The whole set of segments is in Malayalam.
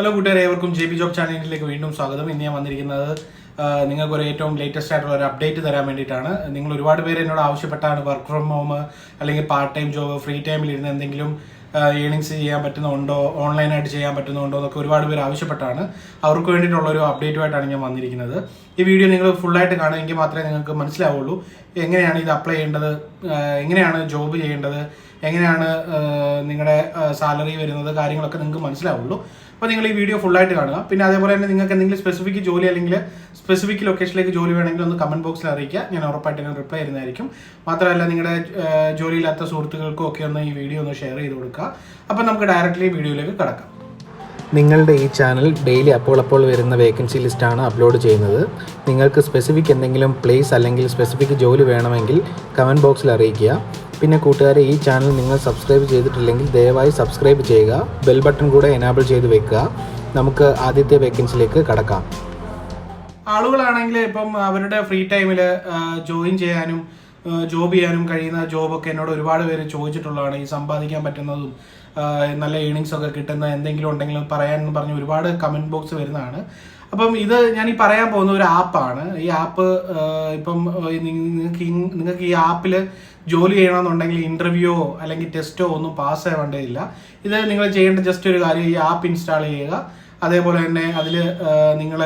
ഹലോ കൂട്ടുകാരെ. ഏവർക്കും ജെ ബി ജോബ് ചാനലിലേക്ക് വീണ്ടും സ്വാഗതം. ഇന്ന് ഞാൻ വന്നിരിക്കുന്നത് നിങ്ങൾക്ക് ഒരു ഏറ്റവും ലേറ്റസ്റ്റ് ആയിട്ടുള്ള ഒരു അപ്ഡേറ്റ് തരാൻ വേണ്ടിയിട്ടാണ്. നിങ്ങൾ ഒരുപാട് പേര് എന്നോട് ആവശ്യപ്പെട്ടാണ് വർക്ക് ഫ്രം ഹോം അല്ലെങ്കിൽ പാർട്ട് ടൈം ജോബ് ഫ്രീ ടൈമിൽ ഇരുന്ന് എന്തെങ്കിലും ഏണിങ്സ് ചെയ്യാൻ പറ്റുന്നുണ്ടോ ഓൺലൈനായിട്ട് ചെയ്യാൻ പറ്റുന്നുണ്ടോ എന്നൊക്കെ ഒരുപാട് പേര് ആവശ്യപ്പെട്ടാണ്. അവർക്ക് വേണ്ടിയിട്ടുള്ള ഒരു അപ്ഡേറ്റുമായിട്ടാണ് ഞാൻ വന്നിരിക്കുന്നത്. ഈ വീഡിയോ നിങ്ങൾ ഫുള്ളായിട്ട് കാണുമെങ്കിൽ മാത്രമേ നിങ്ങൾക്ക് മനസ്സിലാവുള്ളൂ. എങ്ങനെയാണ് ഇത് അപ്ലൈ ചെയ്യേണ്ടത്? എങ്ങനെയാണ് ജോബ് ചെയ്യേണ്ടത്? എങ്ങനെയാണ് നിങ്ങളുടെ സാലറി വരുന്നത്? കാര്യങ്ങളൊക്കെ നിങ്ങൾക്ക് മനസ്സിലാവുള്ളൂ. അപ്പോൾ നിങ്ങൾ ഈ വീഡിയോ ഫുള്ളായിട്ട് കാണുക. പിന്നെ അതേപോലെ തന്നെ നിങ്ങൾക്ക് എന്തെങ്കിലും സ്പെസിഫിക് ജോലി അല്ലെങ്കിൽ സ്പെസിഫിക് ലൊക്കേഷനിലേക്ക് ജോലി വേണമെങ്കിൽ ഒന്ന് കമന്റ് ബോക്സിൽ അറിയിക്കുക. ഞാൻ ഉറപ്പായിട്ട് ഞാൻ റിപ്ലൈ ചെയ്യുന്നതായിരിക്കും മാത്രമല്ല നിങ്ങളുടെ ജോലിയില്ലാത്ത സുഹൃത്തുക്കൾക്കും ഒക്കെ ഒന്ന് ഈ വീഡിയോ ഒന്ന് ഷെയർ ചെയ്ത് കൊടുക്കുക. അപ്പോൾ നമുക്ക് ഡയറക്റ്റ്ലി വീഡിയോയിലേക്ക് കടക്കാം. നിങ്ങളുടെ ഈ ചാനൽ ഡെയിലി അപ്പോൾ അപ്പോൾ വരുന്ന വേക്കൻസി ലിസ്റ്റാണ് അപ്ലോഡ് ചെയ്യുന്നത്. നിങ്ങൾക്ക് സ്പെസിഫിക് എന്തെങ്കിലും പ്ലേസ് അല്ലെങ്കിൽ സ്പെസിഫിക് ജോലി വേണമെങ്കിൽ കമന്റ് ബോക്സിൽ അറിയിക്കുക. പിന്നെ കൂട്ടുകാരെ ഈ ചാനൽ നിങ്ങൾ സബ്സ്ക്രൈബ് ചെയ്തിട്ടില്ലെങ്കിൽ ദയവായി സബ്സ്ക്രൈബ് ചെയ്യുക. ബെൽ ബട്ടൺ കൂടെ എനാബിൾ ചെയ്ത് വെക്കുക. നമുക്ക് ആദ്യത്തെ വേക്കൻസിയിലേക്ക് കടക്കാം. ആളുകളാണെങ്കിൽ ഇപ്പം അവരുടെ ഫ്രീ ടൈമിൽ ജോയിൻ ചെയ്യാനും ജോബ് ചെയ്യാനും കഴിയുന്ന ജോബൊക്കെ എന്നോട് ഒരുപാട് പേര് ചോദിച്ചിട്ടുള്ളതാണ് ഈ സമ്പാദിക്കാൻ പറ്റുന്നതും നല്ല ഏണിങ്സ് ഒക്കെ കിട്ടുന്ന എന്തെങ്കിലും ഉണ്ടെങ്കിലും പറയാൻ എന്ന് പറഞ്ഞ് ഒരുപാട് കമന്റ് ബോക്സ് വരുന്നതാണ്. അപ്പം ഇത് ഞാൻ ഈ പറയാൻ പോകുന്ന ഒരു ആപ്പാണ് ഈ ആപ്പ് ഇപ്പം നിങ്ങൾക്ക് നിങ്ങൾക്ക് ഈ ആപ്പിൽ ജോലി ചെയ്യണമെന്നുണ്ടെങ്കിൽ ഇന്റർവ്യൂ അല്ലെങ്കിൽ ടെസ്റ്റോ ഒന്നും പാസ് ആവേണ്ടതില്ല. ഇത് നിങ്ങൾ ചെയ്യേണ്ട ജസ്റ്റ് ഒരു കാര്യം ഈ ആപ്പ് ഇൻസ്റ്റാൾ ചെയ്യുക. അതേപോലെ തന്നെ അതിൽ നിങ്ങൾ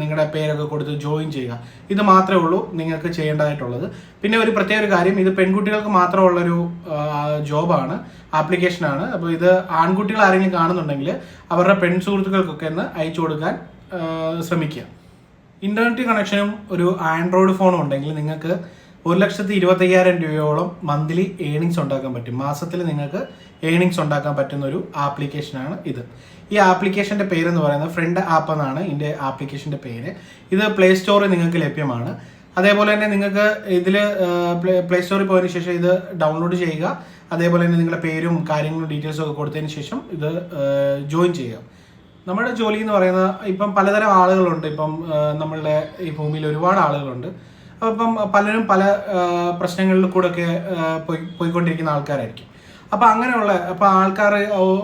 നിങ്ങളുടെ പേരൊക്കെ കൊടുത്ത് ജോയിൻ ചെയ്യുക. ഇത് മാത്രമേ ഉള്ളൂ നിങ്ങൾക്ക് ചെയ്യേണ്ടതായിട്ടുള്ളത്. പിന്നെ ഒരു പ്രത്യേക ഒരു കാര്യം ഇത് പെൺകുട്ടികൾക്ക് മാത്രമുള്ളൊരു ജോബാണ് ആപ്ലിക്കേഷനാണ്. അപ്പോൾ ഇത് ആൺകുട്ടികൾ ആരെങ്കിലും കാണുന്നുണ്ടെങ്കിൽ അവരുടെ പെൺ സുഹൃത്തുക്കൾക്കൊക്കെ ഒന്ന് അയച്ചു കൊടുക്കാൻ ശ്രമിക്കുക. ഇന്റർനെറ്റ് കണക്ഷനും ഒരു ആൻഡ്രോയിഡ് ഫോണും ഉണ്ടെങ്കിൽ നിങ്ങൾക്ക് ഒരു ലക്ഷത്തി ഇരുപത്തയ്യായിരം രൂപയോളം മന്ത്ലി ഏണിങ്സ് ഉണ്ടാക്കാൻ പറ്റും. മാസത്തിൽ നിങ്ങൾക്ക് ഏണിങ്സ് ഉണ്ടാക്കാൻ പറ്റുന്ന ഒരു ആപ്ലിക്കേഷനാണ് ഇത്. ഈ ആപ്ലിക്കേഷന്റെ പേരെന്ന് പറയുന്നത് ഫ്രണ്ട് ആപ്പ് എന്നാണ് ഇതിന്റെ ആപ്ലിക്കേഷന്റെ പേര്. ഇത് പ്ലേ സ്റ്റോറിൽ നിങ്ങൾക്ക് ലഭ്യമാണ്. അതേപോലെ തന്നെ നിങ്ങൾക്ക് ഇതിൽ പ്ലേ സ്റ്റോറിൽ പോയതിനു ശേഷം ഇത് ഡൗൺലോഡ് ചെയ്യുക. അതേപോലെ തന്നെ നിങ്ങളുടെ പേരും കാര്യങ്ങളും ഡീറ്റെയിൽസും ഒക്കെ കൊടുത്തതിന് ശേഷം ഇത് ജോയിൻ ചെയ്യുക. നമ്മുടെ ജോലി എന്ന് പറയുന്നത് ഇപ്പം പലതരം ആളുകളുണ്ട്. ഇപ്പം നമ്മളുടെ ഈ ഭൂമിയിൽ ഒരുപാട് ആളുകളുണ്ട്. അപ്പം പലരും പല പ്രശ്നങ്ങളിൽ കൂടെ ഒക്കെ പോയി പോയിക്കൊണ്ടിരിക്കുന്ന ആൾക്കാരായിരിക്കും. അപ്പം അങ്ങനെയുള്ള അപ്പം ആൾക്കാർ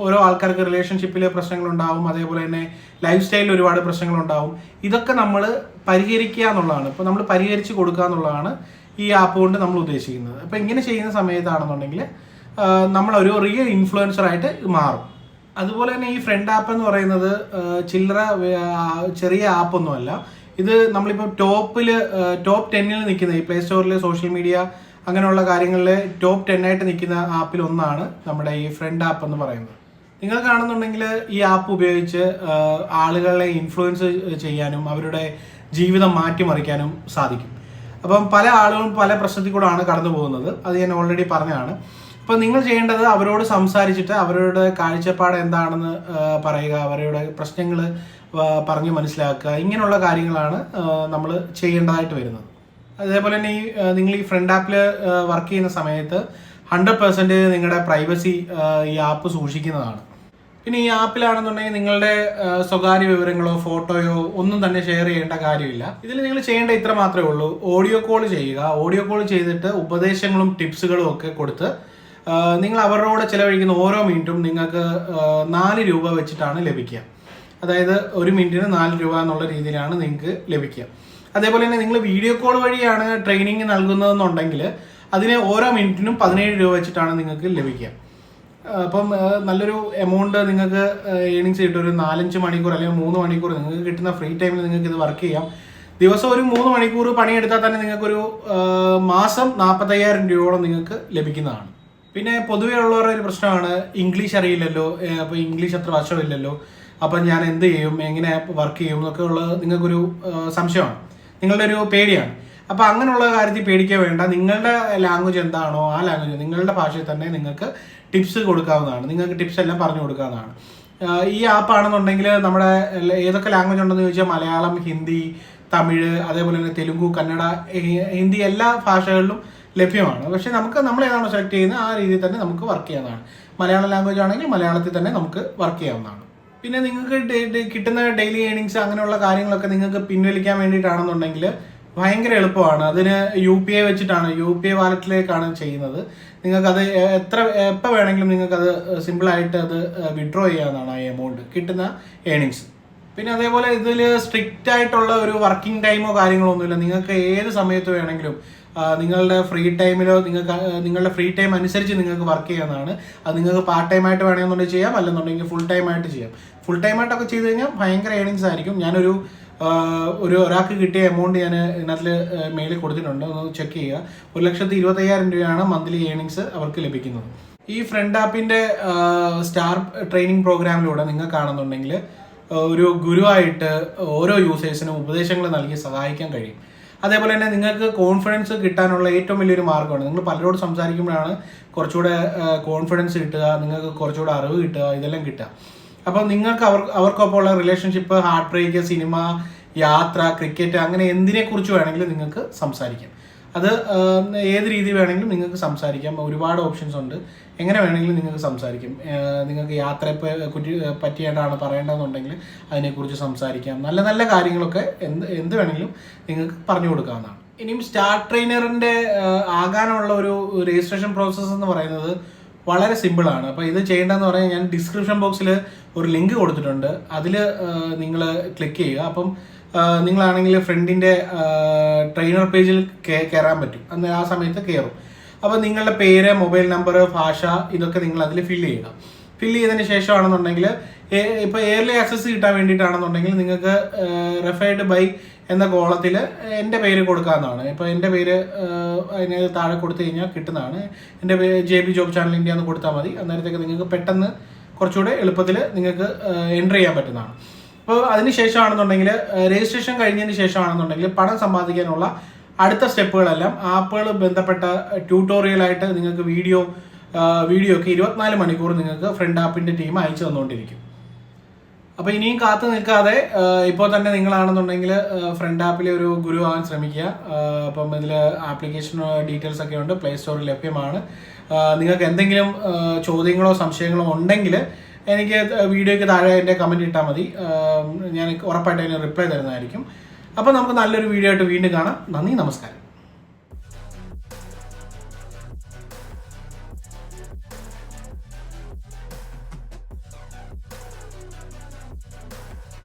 ഓരോ ആൾക്കാർക്ക് റിലേഷൻഷിപ്പിൽ പ്രശ്നങ്ങളുണ്ടാവും അതേപോലെ തന്നെ ലൈഫ് സ്റ്റൈലിൽ ഒരുപാട് പ്രശ്നങ്ങളുണ്ടാവും. ഇതൊക്കെ നമ്മൾ പരിഹരിക്കുക എന്നുള്ളതാണ്. ഇപ്പം നമ്മൾ പരിഹരിച്ച് കൊടുക്കുക എന്നുള്ളതാണ് ഈ ആപ്പ് കൊണ്ട് നമ്മൾ ഉദ്ദേശിക്കുന്നത്. അപ്പം ഇങ്ങനെ ചെയ്യുന്ന സമയത്താണെന്നുണ്ടെങ്കിൽ നമ്മളൊരു റിയൽ ഇൻഫ്ലുവൻസർ ആയിട്ട് മാറും. അതുപോലെ തന്നെ ഈ ഫ്രണ്ട് ആപ്പ് എന്ന് പറയുന്നത് ചില്ലറ ചെറിയ ആപ്പൊന്നുമല്ല ഇത് നമ്മളിപ്പോൾ ടോപ്പിൽ ടോപ്പ് ടെന്നിൽ നിൽക്കുന്ന ഈ പ്ലേ സ്റ്റോറിൽ സോഷ്യൽ മീഡിയ അങ്ങനെയുള്ള കാര്യങ്ങളിൽ ടോപ്പ് ടെൻ ആയിട്ട് നിൽക്കുന്ന ആപ്പിൽ ഒന്നാണ് നമ്മുടെ ഈ ഫ്രണ്ട് ആപ്പ് എന്ന് പറയുന്നത്. നിങ്ങൾ കാണുന്നുണ്ടെങ്കിൽ ഈ ആപ്പ് ഉപയോഗിച്ച് ആളുകളെ ഇൻഫ്ലുവൻസ് ചെയ്യാനും അവരുടെ ജീവിതം മാറ്റിമറിക്കാനും സാധിക്കും. അപ്പം പല ആളുകളും പല പ്രശ്നത്തിൽ കൂടെയാണ് കടന്നു പോകുന്നത് അത് ഞാൻ ഓൾറെഡി പറഞ്ഞതാണ്. അപ്പം നിങ്ങൾ ചെയ്യേണ്ടത് അവരോട് സംസാരിച്ചിട്ട് അവരുടെ കാഴ്ചപ്പാട് എന്താണെന്ന് പറയുക അവരുടെ പ്രശ്നങ്ങൾ പറഞ്ഞ് മനസ്സിലാക്കുക. ഇങ്ങനെയുള്ള കാര്യങ്ങളാണ് നമ്മൾ ചെയ്യേണ്ടതായിട്ട് വരുന്നത്. അതേപോലെ തന്നെ ഈ നിങ്ങൾ ഈ ഫ്രണ്ട് ആപ്പിൽ വർക്ക് ചെയ്യുന്ന സമയത്ത് ഹൺഡ്രഡ് പെർസെന്റേജ് നിങ്ങളുടെ പ്രൈവസി ഈ ആപ്പ് സൂക്ഷിക്കുന്നതാണ്. പിന്നെ ഈ ആപ്പിലാണെന്നുണ്ടെങ്കിൽ നിങ്ങളുടെ സ്വകാര്യ വിവരങ്ങളോ ഫോട്ടോയോ ഒന്നും തന്നെ ഷെയർ ചെയ്യേണ്ട കാര്യമില്ല. ഇതിൽ നിങ്ങൾ ചെയ്യേണ്ട ഇത്ര മാത്രമേ ഉള്ളൂ. ഓഡിയോ കോൾ ചെയ്യുക. ഓഡിയോ കോൾ ചെയ്തിട്ട് ഉപദേശങ്ങളും ടിപ്സുകളും ഒക്കെ കൊടുത്ത് നിങ്ങൾ അവരുടെ കൂടെ ചിലവഴിക്കുന്ന ഓരോ മിനിറ്റും നിങ്ങൾക്ക് നാല് രൂപ വെച്ചിട്ടാണ് ലഭിക്കുക. അതായത് ഒരു മിനിറ്റിന് നാല് രൂപ എന്നുള്ള രീതിയിലാണ് നിങ്ങൾക്ക് ലഭിക്കുക. അതേപോലെ തന്നെ നിങ്ങൾ വീഡിയോ കോൾ വഴിയാണ് ട്രെയിനിങ് നൽകുന്നതെന്നുണ്ടെങ്കിൽ അതിന് ഓരോ മിനിറ്റിനും പതിനേഴ് രൂപ വെച്ചിട്ടാണ് നിങ്ങൾക്ക് ലഭിക്കുക. അപ്പം നല്ലൊരു എമൗണ്ട് നിങ്ങൾക്ക് ഏണിങ്സ് കിട്ടും. ഒരു നാലഞ്ച് മണിക്കൂർ അല്ലെങ്കിൽ മൂന്ന് മണിക്കൂർ നിങ്ങൾക്ക് കിട്ടുന്ന ഫ്രീ ടൈമിൽ നിങ്ങൾക്ക് ഇത് വർക്ക് ചെയ്യാം. ദിവസം ഒരു മൂന്ന് മണിക്കൂർ പണിയെടുത്താൽ തന്നെ നിങ്ങൾക്കൊരു മാസം നാൽപ്പത്തയ്യായിരം രൂപയോളം നിങ്ങൾക്ക് ലഭിക്കുന്നതാണ്. പിന്നെ പൊതുവേ ഉള്ളവരുടെ ഒരു പ്രശ്നമാണ് ഇംഗ്ലീഷ് അറിയില്ലല്ലോ അപ്പൊ അപ്പോൾ ഇംഗ്ലീഷ് അത്ര വശമില്ലല്ലോ അപ്പം ഞാൻ എന്ത് ചെയ്യും എങ്ങനെ വർക്ക് ചെയ്യും എന്നൊക്കെ ഉള്ളത് നിങ്ങൾക്കൊരു സംശയമാണ്. നിങ്ങളുടെ ഒരു പേടിയാണ്. അപ്പൊ അങ്ങനെയുള്ള കാര്യത്തിൽ പേടിക്കുക വേണ്ട. നിങ്ങളുടെ ലാംഗ്വേജ് എന്താണോ ആ ലാംഗ്വേജ് നിങ്ങളുടെ ഭാഷയിൽ തന്നെ നിങ്ങൾക്ക് ടിപ്സ് കൊടുക്കാവുന്നതാണ്. നിങ്ങൾക്ക് ടിപ്സ് എല്ലാം പറഞ്ഞു കൊടുക്കാവുന്നതാണ്. ഈ ആപ്പ് ആണെന്നുണ്ടെങ്കിൽ നമ്മുടെ ഏതൊക്കെ ലാംഗ്വേജ് ഉണ്ടെന്ന് ചോദിച്ചാൽ മലയാളം ഹിന്ദി തമിഴ് അതേപോലെ തന്നെ തെലുങ്കു കന്നഡ ഹിന്ദി എല്ലാ ഭാഷകളിലും ലഭ്യമാണ്. പക്ഷേ നമുക്ക് നമ്മൾ ഏതാണോ സെലക്ട് ചെയ്യുന്നത് ആ രീതിയിൽ തന്നെ നമുക്ക് വർക്ക് ചെയ്യാവുന്നതാണ്. മലയാളം ലാംഗ്വേജ് ആണെങ്കിൽ മലയാളത്തിൽ തന്നെ നമുക്ക് വർക്ക് ചെയ്യാവുന്നതാണ്. പിന്നെ നിങ്ങൾക്ക് കിട്ടുന്ന ഡെയിലി ഏണിങ്സ് അങ്ങനെയുള്ള കാര്യങ്ങളൊക്കെ നിങ്ങൾക്ക് പിൻവലിക്കാൻ വേണ്ടിയിട്ടാണെന്നുണ്ടെങ്കിൽ ഭയങ്കര എളുപ്പമാണ്. അതിന് യു പി ഐ വെച്ചിട്ടാണ് യു പി ഐ വാലറ്റിലേക്കാണ് ചെയ്യുന്നത്. നിങ്ങൾക്കത് എത്ര എപ്പോൾ വേണമെങ്കിലും നിങ്ങൾക്കത് സിമ്പിളായിട്ട് അത് വിഡ്രോ ചെയ്യാവുന്നതാണ് ആ എമൗണ്ട് കിട്ടുന്ന ഏണിങ്സ് പിന്നെ അതേപോലെ ഇതിൽ സ്ട്രിക്റ്റ് ആയിട്ടുള്ള ഒരു വർക്കിംഗ് ടൈമോ കാര്യങ്ങളോ ഒന്നുമില്ല. നിങ്ങൾക്ക് ഏത് സമയത്ത് വേണമെങ്കിലും നിങ്ങളുടെ ഫ്രീ ടൈമിലോ നിങ്ങൾക്ക് നിങ്ങളുടെ ഫ്രീ ടൈം അനുസരിച്ച് നിങ്ങൾക്ക് വർക്ക് ചെയ്യാവുന്നതാണ്. അത് നിങ്ങൾക്ക് പാർട്ട് ടൈം ആയിട്ട് വേണമെന്നുണ്ടെങ്കിൽ ചെയ്യാം അല്ലെന്നുണ്ടെങ്കിൽ ഫുൾ ടൈം ആയിട്ട് ചെയ്യാം. ഫുൾ ടൈം ആയിട്ടൊക്കെ ചെയ്ത് കഴിഞ്ഞാൽ ഭയങ്കര ഏണിങ്സ് ആയിരിക്കും. ഞാനൊരു ഒരു ഒരാൾക്ക് കിട്ടിയ എമൗണ്ട് ഞാൻ ഇതിനകത്തിൽ മെയിലിൽ കൊടുത്തിട്ടുണ്ട്. ഒന്ന് ചെക്ക് ചെയ്യുക. ഒരു ലക്ഷത്തി ഇരുപത്തയ്യായിരം രൂപയാണ് മന്ത്ലി ഏണിങ്സ് അവർക്ക് ലഭിക്കുന്നത്. ഈ ഫ്രണ്ട് ആപ്പിന്റെ സ്റ്റാർ ട്രെയിനിങ് പ്രോഗ്രാമിലൂടെ നിങ്ങൾ കാണുന്നുണ്ടെങ്കിൽ ഒരു ഗുരുവായിട്ട് ഓരോ യൂസേഴ്സിനും ഉപദേശങ്ങൾ നൽകി സഹായിക്കാൻ കഴിയും. അതേപോലെ തന്നെ നിങ്ങൾക്ക് കോൺഫിഡൻസ് കിട്ടാനുള്ള ഏറ്റവും വലിയൊരു മാർഗമാണ് നിങ്ങൾ പലരോട് സംസാരിക്കുമ്പോഴാണ് കുറച്ചുകൂടെ കോൺഫിഡൻസ് കിട്ടുക നിങ്ങൾക്ക് കുറച്ചുകൂടെ അറിവ് കിട്ടുക ഇതെല്ലാം കിട്ടുക. അപ്പോൾ നിങ്ങൾക്ക് അവർ അവർക്കൊപ്പമുള്ള റിലേഷൻഷിപ്പ് ഹാർട്ട് ബ്രേക്ക് സിനിമ യാത്ര ക്രിക്കറ്റ് അങ്ങനെ എന്തിനെക്കുറിച്ച് വേണമെങ്കിലും നിങ്ങൾക്ക് സംസാരിക്കാം. അത് ഏത് രീതി വേണമെങ്കിലും നിങ്ങൾക്ക് സംസാരിക്കാം. ഒരുപാട് ഓപ്ഷൻസ് ഉണ്ട്. എങ്ങനെ വേണമെങ്കിലും നിങ്ങൾക്ക് സംസാരിക്കും. നിങ്ങൾക്ക് യാത്രയെ പ- കുറ്റി പറ്റിയായിട്ടാണ് പറയേണ്ടതെന്നുണ്ടെങ്കിൽ അതിനെക്കുറിച്ച് സംസാരിക്കാം. നല്ല നല്ല കാര്യങ്ങളൊക്കെ എന്ത് എന്ത് വേണമെങ്കിലും നിങ്ങൾക്ക് പറഞ്ഞു കൊടുക്കാവുന്നതാണ്. ഇനിയും സ്റ്റാർ ട്രെയിനറിന്റെ ആകാനുള്ള ഒരു രജിസ്ട്രേഷൻ പ്രോസസ്സ് എന്ന് പറയുന്നത് വളരെ സിമ്പിളാണ് അപ്പോൾ ഇത് ചെയ്യേണ്ടതെന്ന് പറഞ്ഞാൽ ഞാൻ ഡിസ്ക്രിപ്ഷൻ ബോക്സിൽ ഒരു ലിങ്ക് കൊടുത്തിട്ടുണ്ട്. അതിൽ നിങ്ങൾ ക്ലിക്ക് ചെയ്യുക. അപ്പം നിങ്ങളാണെങ്കിൽ ഫ്രണ്ടിന്റെ ട്രെയിനർ പേജിൽ കയറാൻ പറ്റും. അന്ന് ആ സമയത്ത് കയറും അപ്പോൾ നിങ്ങളുടെ പേര് മൊബൈൽ നമ്പർ ഭാഷ ഇതൊക്കെ നിങ്ങൾ അതിൽ ഫില്ല് ചെയ്യണം ഫില്ല് ചെയ്തതിന് ശേഷമാണെന്നുണ്ടെങ്കിൽ ഇപ്പോൾ എയർലി ആക്സസ് കിട്ടാൻ വേണ്ടിയിട്ടാണെന്നുണ്ടെങ്കിൽ നിങ്ങൾക്ക് റെഫേർഡ് ബൈ എന്ന കോളത്തിൽ എന്റെ പേര് കൊടുക്കാവുന്നതാണ്. ഇപ്പോൾ എന്റെ പേര് അതിന് താഴെ കൊടുത്തു കഴിഞ്ഞാൽ കിട്ടുന്നതാണ്. എന്റെ പേര് J B job channel India എന്ന് കൊടുത്താൽ മതി. അന്നേരത്തേക്ക് നിങ്ങൾക്ക് പെട്ടെന്ന് കുറച്ചുകൂടെ എളുപ്പത്തിൽ നിങ്ങൾക്ക് എൻട്രി ചെയ്യാൻ പറ്റുന്നതാണ്. അപ്പോൾ അതിന് ശേഷമാണെന്നുണ്ടെങ്കിൽ രജിസ്ട്രേഷൻ കഴിഞ്ഞതിന് ശേഷമാണെന്നുണ്ടെങ്കിൽ പണം സമ്പാദിക്കാനുള്ള അടുത്ത സ്റ്റെപ്പുകളെല്ലാം ആപ്പുകൾ ബന്ധപ്പെട്ട ട്യൂട്ടോറിയലായിട്ട് നിങ്ങൾക്ക് വീഡിയോ വീഡിയോ ഒക്കെ ഇരുപത്തിനാല് മണിക്കൂർ നിങ്ങൾക്ക് ഫ്രണ്ട് ആപ്പിന്റെ ടീം അയച്ചു തന്നുകൊണ്ടിരിക്കും അപ്പോൾ ഇനിയും കാത്തു നിൽക്കാതെ ഇപ്പോൾ തന്നെ നിങ്ങളാണെന്നുണ്ടെങ്കിൽ ഫ്രണ്ട് ആപ്പിലെ ഒരു ഗുരു ആവാൻ ശ്രമിക്കുക. അപ്പം ഇതിൽ ആപ്ലിക്കേഷൻ ഡീറ്റെയിൽസ് ഒക്കെ ഉണ്ട് പ്ലേ സ്റ്റോറിൽ ലഭ്യമാണ്. നിങ്ങൾക്ക് എന്തെങ്കിലും ചോദ്യങ്ങളോ സംശയങ്ങളോ ഉണ്ടെങ്കിൽ എനിക്ക് വീഡിയോയ്ക്ക് താഴെ എന്റെ കമന്റ് ഇട്ടാൽ മതി. ഞാൻ ഉറപ്പായിട്ട് അതിന് റിപ്ലൈ തരുന്നതായിരിക്കും. അപ്പോൾ നമുക്ക് നല്ലൊരു വീഡിയോ ആയിട്ട് വീണ്ടും കാണാം. നന്ദി നമസ്കാരം.